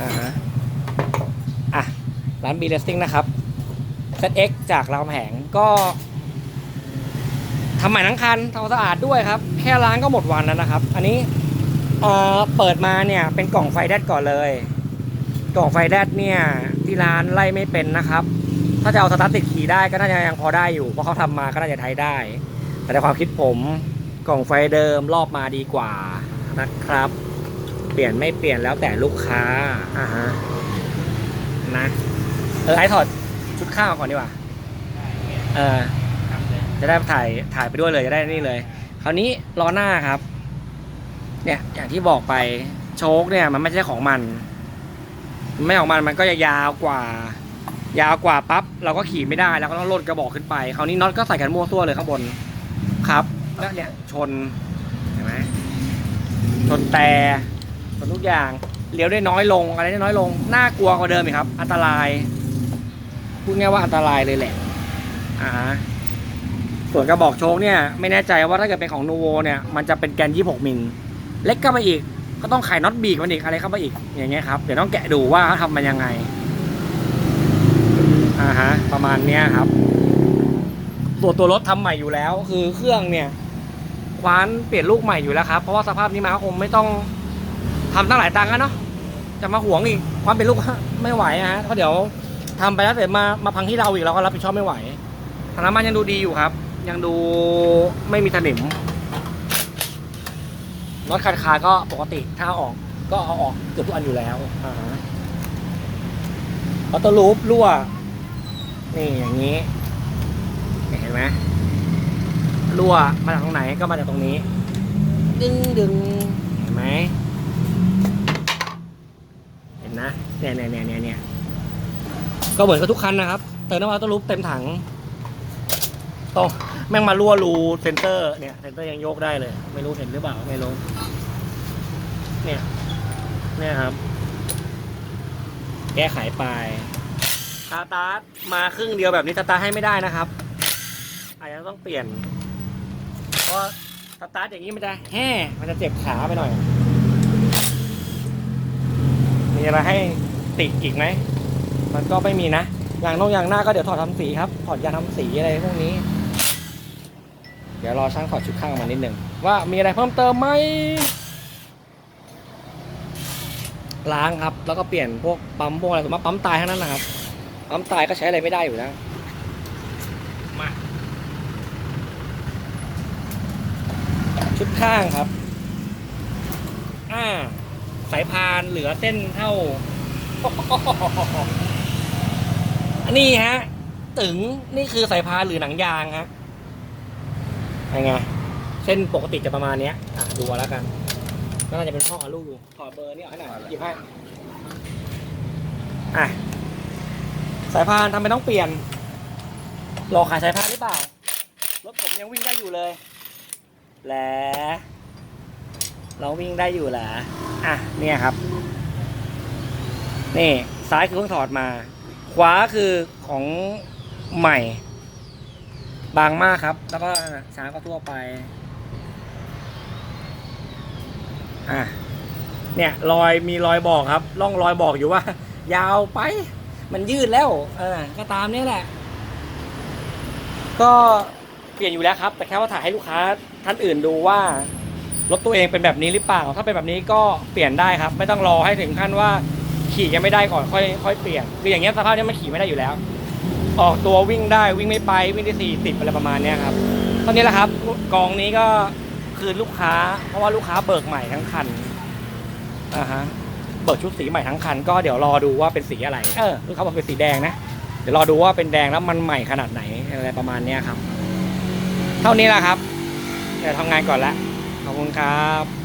อ่าฮะอะ ร้าน B Racing นะครับ ZX จากรามแหงก็ทำใหม่ทั้งคันทำสะอาดด้วยครับ แค่ล้างก็หมดวันแล้วนะครับ อันนี้เอ่อเปิดมาเนี่ยเป็นกล่องไฟแดดก่อนเลย กล่องไฟแดดเนี่ยที่ร้านไล่ไม่เป็นนะครับ ถ้าจะเอาสตาร์ทติดขี่ได้ก็น่าจะยังพอได้อยู่ เพราะเขาทำมาก็น่าจะใช้ได้ แต่ในความคิดผมกล่องไฟเดิมรอบมาดีกว่านะครับ ลี่ยนไม่เปลี่ยนแล้วแต่ลูกค้าอ่าฮะนะเออไอ้ถอดชุดข้าวก่อนดีกว่า เออจะได้ถ่ายถ่ายไปด้วยเลยจะได้นี่เลย คราวนี้ล้อหน้าครับ เนี่ยอย่างที่บอกไปโชคเนี่ย มันไม่ใช่ของมัน ไม่ของมันมันก็จะยาวกว่า ยาวกว่าปั๊บเราก็ขี่ไม่ได้แล้วก็ต้องลดกระบอกขึ้นไปคราวนี้น็อตก็ใส่กันมั่วซั่วเลยข้างบนครับแล้วเนี่ยชนเห็นไหมชนแต่ ชนทุกอย่างเลี้ยวได้น้อยลงอะไรได้น้อยลงน่ากลัวกว่าเดิมอีกครับ อันตรายพูดง่ายว่าอันตรายเลยแหละอ่าส่วนกระบอกโชคเนี่ยไม่แน่ใจว่าถ้าเกิดเป็นของนูโวเนี่ยมันจะเป็นแกน 26 มิล เล็กก็ไปอีก ก็ต้องไขน็อตบีกมันอีกอะไรเข้าไปอีกอย่างเงี้ยครับเดี๋ยวต้องแกะดูว่าเขาทำมันยังไงอ่าฮะประมาณเนี้ยครับตัวตัวรถทำใหม่อยู่แล้ว คือเครื่องเนี่ยคว้านเปลี่ยนลูกใหม่อยู่แล้วครับเพราะว่าสภาพนี้มาคงไม่ต้อง ทำตั้งหลายตังค์อะเนาะจะมาหวงอีกความเป็นลูกไม่ไหวอะฮะเพราะเดี๋ยวทำไปแล้วเสร็จมามาพังที่เราอีกเราก็รับผิดชอบไม่ไหวทางน้ำมันยังดูดีอยู่ครับ ยังดูไม่มีสนิมน็อตคันคาก็ปกติถ้าเอาออกก็เอาออกเกือบทุกอันอยู่แล้วอ่าฮะออโต้ลูปรั่ว นี่อย่างนี้ เห็นไหมรั่วมาจากตรงไหนก็มาจากตรงนี้ ดึงดึงเห็นไหมเห็นนะ เนี่ยเนี่ยเนี่ยเนี่ยเนี่ยก็เหมือนกับทุกคันนะครับ เติมน้ำมันต้องรูปเต็มถังต้องแม่งมารั่วรูเซนเตอร์เนี่ยเซนเตอร์ยังโยกได้เลย ไม่รู้เห็นหรือเปล่าไม่รู้เนี่ยเนี่ยครับ แก้ไขไปสตาร์ทมาครึ่งเดียวแบบนี้สตาร์ทให้ไม่ได้นะครับอาจจะต้องเปลี่ยนเพราะสตาร์ทอย่างนี้มันจะแห่มันจะเจ็บขาไปหน่อยมีอะไรให้ ติดอีกไหม มันก็ไม่มีนะ อย่างนอกอย่างหน้าก็เดี๋ยวถอดทำสีครับ ถอดยางทำสีอะไรพวกนี้ เดี๋ยวรอช่างถอดชุดข้างออกมานิดหนึ่งว่ามีอะไรเพิ่มเติมไหม ล้างครับ แล้วก็เปลี่ยนพวกปั๊มพวกอะไรสมมติปั๊มตายทั้งนั้นนะครับ ปั๊มตายก็ใช้อะไรไม่ได้อยู่แล้วมาชุดข้างครับ อ่า สายพานเหลือเส้นเท่าอั นนี้ฮะตึงนี่คือสายพานหรือหนังยางฮะยังไง เส้นปกติจะประมาณเนี้ยอะดูแล้วกันก็น่าจะเป็นพ่อกับลูกอยู่ถอดเบอร์นี่ออกให้หน่อยหยิบให้อะสายพานทำไมต้องเปลี่ยนรอขายสายพานหรือเปล่ารถผมยังวิ่งได้อยู่เลยแหละเราวิ่งได้อยู่แหละอะเนี่ยครับ นี่ซ้ายคือเพิ่งถอดมา ขวาคือของใหม่ บางมากครับ แล้วก็ช้างก็ทั่วไป อะเนี่ยรอยมีรอยบอกครับร่องรอยบอกอยู่ว่า ยาวไปมันยืดแล้วเออก็ตามนี้แหละ ก็เปลี่ยนอยู่แล้วครับ แต่แค่ว่าถ่ายให้ลูกค้าท่านอื่นดูว่ารถตัวเองเป็นแบบนี้หรือเปล่า ถ้าเป็นแบบนี้ก็เปลี่ยนได้ครับ ไม่ต้องรอให้ถึงขั้นว่า ขี่ยังไม่ได้ก่อนค่อยค่อยเปลี่ยนคืออย่างเงี้ยสภาพเนี้ยมันขี่ไม่ได้อยู่แล้ว ออกตัววิ่งได้วิ่งไม่ไปวิ่งได้สี่สิบอะไรประมาณเนี้ยครับตอนนี้แหละครับกองนี้ก็คือลูกค้า เพราะว่าลูกค้าเบิกใหม่ทั้งคันอ่าฮะเบิกชุดสีใหม่ทั้งคัน ก็เดี๋ยวรอดูว่าเป็นสีอะไรเออลูกค้าบอกเป็นสีแดงนะเดี๋ยวรอดูว่าเป็นแดงแล้วมันใหม่ขนาดไหนอะไรประมาณเนี้ยครับ เท่านี้แหละครับเดี๋ยวทำงานก่อนละขอบคุณครับ